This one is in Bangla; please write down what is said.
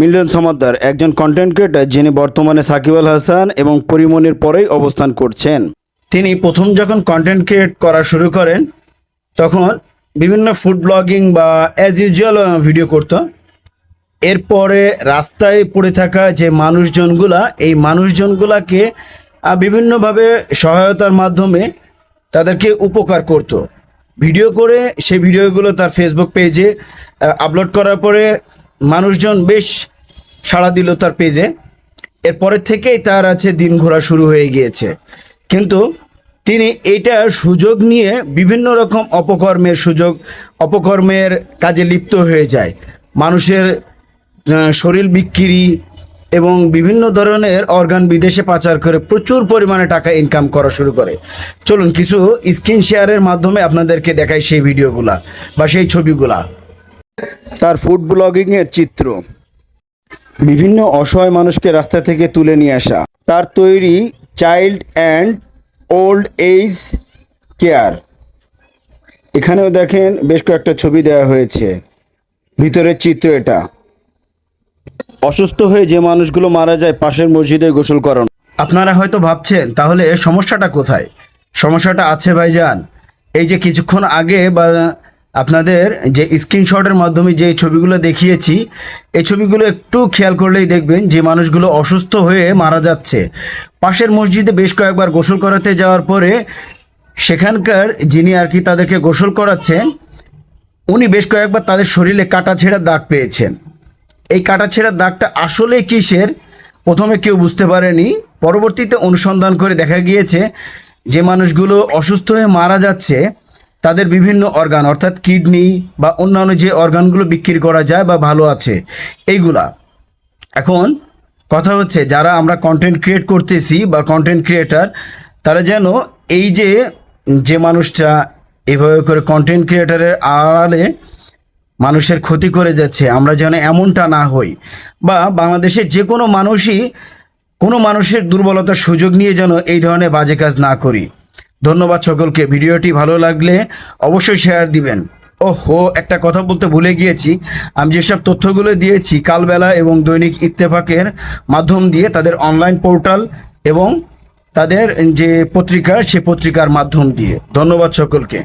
মিল্টন সমাদ্দার একজন কন্টেন্ট ক্রিয়েটার যিনি বর্তমানে সাকিব আল হাসান এবং পরিমণির পরেই অবস্থান করছেন। তিনি প্রথম যখন কন্টেন্ট ক্রিয়েট করা শুরু করেন, তখন বিভিন্ন ফুড ব্লগিং বা অ্যাজ ইউজুয়াল ভিডিও করতো। এরপরে রাস্তায় পড়ে থাকা যে মানুষজনগুলা, এই মানুষজনগুলাকে বিভিন্নভাবে সহায়তার মাধ্যমে তাদেরকে উপকার করত। ভিডিও করে সেই ভিডিওগুলো তার ফেসবুক পেজে আপলোড করার পরে মানুষজন বেশ সাড়া দিল তার পেজে। এরপরের থেকেই তার আছে দিন ঘোরা শুরু হয়ে গিয়েছে। কিন্তু তিনি এইটার সুযোগ নিয়ে বিভিন্ন রকম অপকর্মের সুযোগ, অপকর্মের কাজে লিপ্ত হয়ে যায়। মানুষের শরীর বিক্রি এবং বিভিন্ন ধরনের অর্গান বিদেশে পাচার করে প্রচুর পরিমাণে টাকা ইনকাম করা শুরু করে। চলুন কিছু স্ক্রিন শেয়ারের মাধ্যমে আপনাদেরকে দেখাই সেই ভিডিওগুলা বা সেই ছবিগুলা। তার ফুড ব্লগিংয়ের চিত্র। বিভিন্ন অসহায় মানুষকে রাস্তা থেকে তুলে নিয়ে আসা। তার তৈরি child and old age care এখানেও দেখেন বেশ কয়েকটা ছবি দেওয়া হয়েছে। ভিতরের চিত্র এটা। অসুস্থ হয়ে যে মানুষগুলো মারা যায় পাশের মসজিদে গোসল করানো। আপনারা হয়তো ভাবছেন, তাহলে সমস্যাটা কোথায়? সমস্যাটা আছে ভাইজান। এই যে কিছুক্ষণ আগে বা আপনাদের যে স্ক্রিনশটের মাধ্যমে যে ছবিগুলো দেখিয়েছি, এই ছবিগুলো একটু খেয়াল করলেই দেখবেন যে মানুষগুলো অসুস্থ হয়ে মারা যাচ্ছে। পাশের মসজিদে বেশ কয়েকবার গোসল করাতে যাওয়ার পরে সেখানকার যিনি আর কি তাদেরকে গোসল করাচ্ছেন, উনি বেশ কয়েকবার তাদের শরীরে কাটা ছেঁড়া দাগ পেয়েছেন। এই কাটা ছেঁড়ার দাগটা আসলে কিসের? প্রথমে কেউ বুঝতে পারেনি। পরবর্তীতে অনুসন্ধান করে দেখা গিয়েছে যে মানুষগুলো অসুস্থ হয়ে মারা যাচ্ছে। তাদের বিভিন্ন অর্গান অর্থাৎ কিডনি বা অন্যান্য যে অর্গানগুলো বিক্রি করা যায় বা ভালো আছে, এইগুলা। এখন কথা হচ্ছে, যারা আমরা কন্টেন্ট ক্রিয়েট করতেছি বা কন্টেন্ট ক্রিয়েটার তারা যেন এই যে যে মানুষটা এভাবে করে কন্টেন্ট ক্রিয়েটারের আড়ালে মানুষের ক্ষতি করে যাচ্ছে, আমরা যেন এমনটা না হই। বা বাংলাদেশের যে কোনো মানুষই কোনো মানুষের দুর্বলতার সুযোগ নিয়ে যেন এই ধরনের বাজে কাজ না করি। ধন্যবাদ সকলকে। ভিডিওটি ভালো লাগলে অবশ্যই শেয়ার দিবেন। ওহো, একটা কথা বলতে ভুলে গিয়েছি। আমি যেসব তথ্যগুলো দিয়েছি কালবেলা এবং দৈনিক ইত্তেফাকের মাধ্যম দিয়ে তাদের অনলাইন পোর্টাল এবং তাদের যে পত্রিকা, সে পত্রিকার মাধ্যম দিয়ে। ধন্যবাদ সকলকে।